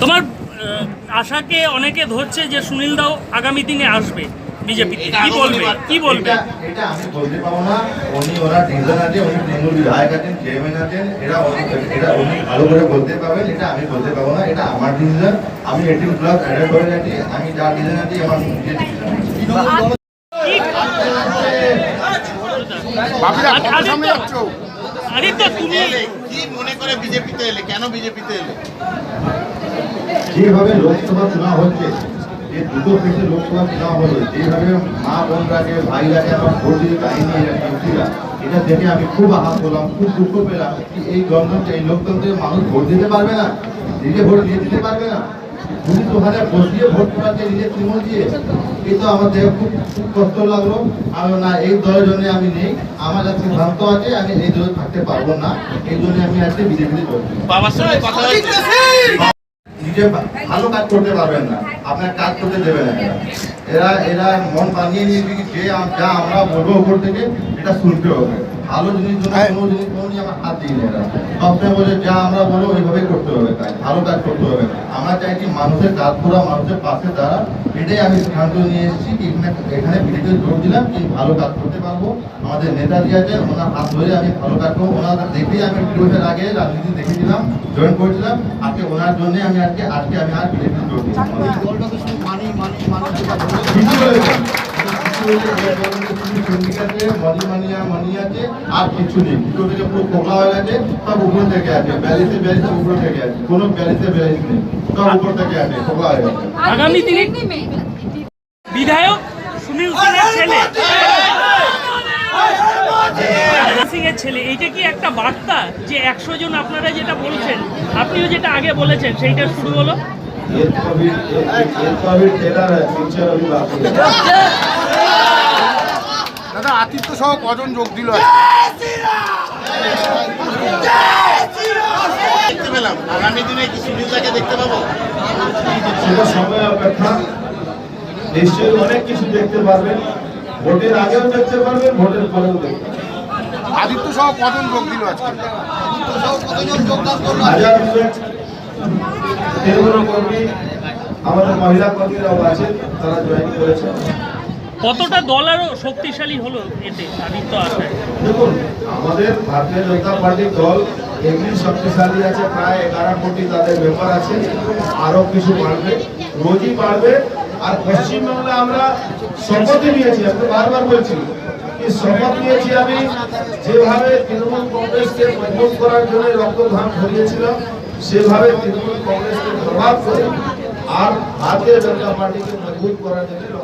তোমার আশাকে অনেকে ধরছে যে সুনীল দাও আগামী দিনে আসবে বিজেপিতে কি বলবে? কি বলবে? এটা- এটা আমি বলতে পারব না। উনি ওনার ডিভিশন আছে উনি তৃণমূল বিধায়ক আছেন চেয়ারম্যান আছেন এরা এটা উনি ভালো করে বলতে পারবেন এটা আমি বলতে পারব না এটা আমার ডিসিশন আমি এইটিন প্লাস অ্যাডাল্ট গেছি আমি যার ডিসিশন আছি আমার নিজের ডিসিশন বাপিরা আরে- কত আরে সামনে তো- যাচ্ছ? আরে তো তুমি কি মনে করে বিজেপিতে এলে? কেন বিজেপিতে এলে? যেভাবে লোকসভা চুনাव হচ্ছে যে দুটো ফেসে লোকসভা চুনাव হলো যেভাবে মা বোনরাকে ভাইরাকে আমার ভোট দিয়ে কাহিনী এটা দেখে আমি খুব আঘাত হলাম খুব দুঃখ পেলাম কি এই গণতন্ত্রে এই লোকতন্ত্রে মানুষ ভোট দিতে পারবে না নিজে ভোট দিয়ে দিতে পারবে না। পুলিশ ওখানে বসিয়ে ভোট করাচ্ছে নিজের তৃণমূল দিয়ে এই তো আমার দেখে খুব খুব কষ্ট লাগল। আমি না এই দলের জন্য আমি নেই আমার একটা ভ্রান্ত আছে আমি এই দলে থাকতে পারব না এই জন্য আমি আজকে বিজেপিতে যোগ বাবার সঙ্গে কথা নিজে ভালো কাজ করতে পারবেন না, আপনার কাজ করতে দেবে না এরা। এরা মন বানিয়ে নিয়েছে যে যা আমরা বলব ওপর থেকে, এটা শুনতে হবে ভালো জিনিস জন্য হ্যাঁ। কোনো জিনিস কোনো আমার হাত দিই না। এরা সবসময় বলে যা আমরা বলব ওইভাবে করতে হবে কাজ ভালো কাজ করতে হবে আমরা চাইছি মানুষের কাজ করা মানুষের পাশে দাঁড়া। এটাই আমি সিদ্ধান্ত নিয়ে এসেছি কি এখানে এখানে বিজেপিতে জোর দিলাম কি ভালো কাজ করতে পারব। আমাদের নেতাজি আছেন ওনার হাত ধরে আমি ভালো কাজ করব। ওনার দেখেই আমি দু বছর আগে রাজনীতি দেখেছিলাম জয়েন করেছিলাম। আজকে ওনার জন্য আমি আজকে আজকে আমি আর বিজেপিতে যোগ দিলাম। দলটাকে শুধু মানি মানি মানি যেটা বলে কিছু বলেছেন। কিছু বলেছেন, এই দলের শুধু সংগীত আছে, মনি মানিয়া মনি আছে, আর কিছু নেই। দুটো পুরো খোলা হয়ে গেছে সব উপর থেকে আছে। ব্যালিসে ব্যালিসে উপর থেকে আছে। কোনো ব্যালিসে ব্যালিস নেই। সব উপর থেকে আছে খোলা হয়ে গেছে। আগামী দিনে বিধায়ক সুনীল ছেলে। সিং এর ছেলে। এইটা কি একটা বার্তা যে একশো জন আপনারা যেটা বলছেন আপনিও যেটা আগে বলেছেন সেইটা শুরু হলো? দাদা আতিথ্য সহ কজন যোগ দিল? আজকে? দেখতে পেলাম। আগামী দিনে কি সুনীলদাকে দেখতে পাবো? সেটা সময় অপেক্ষা। নিশ্চয়ই অনেক কিছু দেখতে পারবেন। ভোটের আগেও দেখতে পারবেন ভোটের পরেও দেখতে আদিত্য সহ কজন যোগ দিল আজকে? হাজার দুয়েক তৃণমূল কর্মী আমাদের মহিলা কর্মীরাও আছেন তারা জয়েন করেছেন। কতটা দল আরও শক্তিশালী হলো এতে, আদিত্য আশায় দেখুন, আমাদের ভারতীয় জনতা পার্টির দল এমনি শক্তিশালী আছে, প্রায় এগারো কোটি তাদের মেম্বার আছে, আরও কিছু বাড়বে, রোজই বাড়বে, আর পশ্চিমবাংলা আমরা শপথই নিয়েছি, আমি বারবার বলছি, এই শপথ নিয়েছি আমি যেভাবে তৃণমূল কংগ্রেসকে মজবুত করার জন্য রক্তধান ধরিয়েছিলাম সেভাবে তৃণমূল কংগ্রেসকে প্রভাব করে আর ভারতীয় জনতা পার্টিকে মজবুত করার জন্য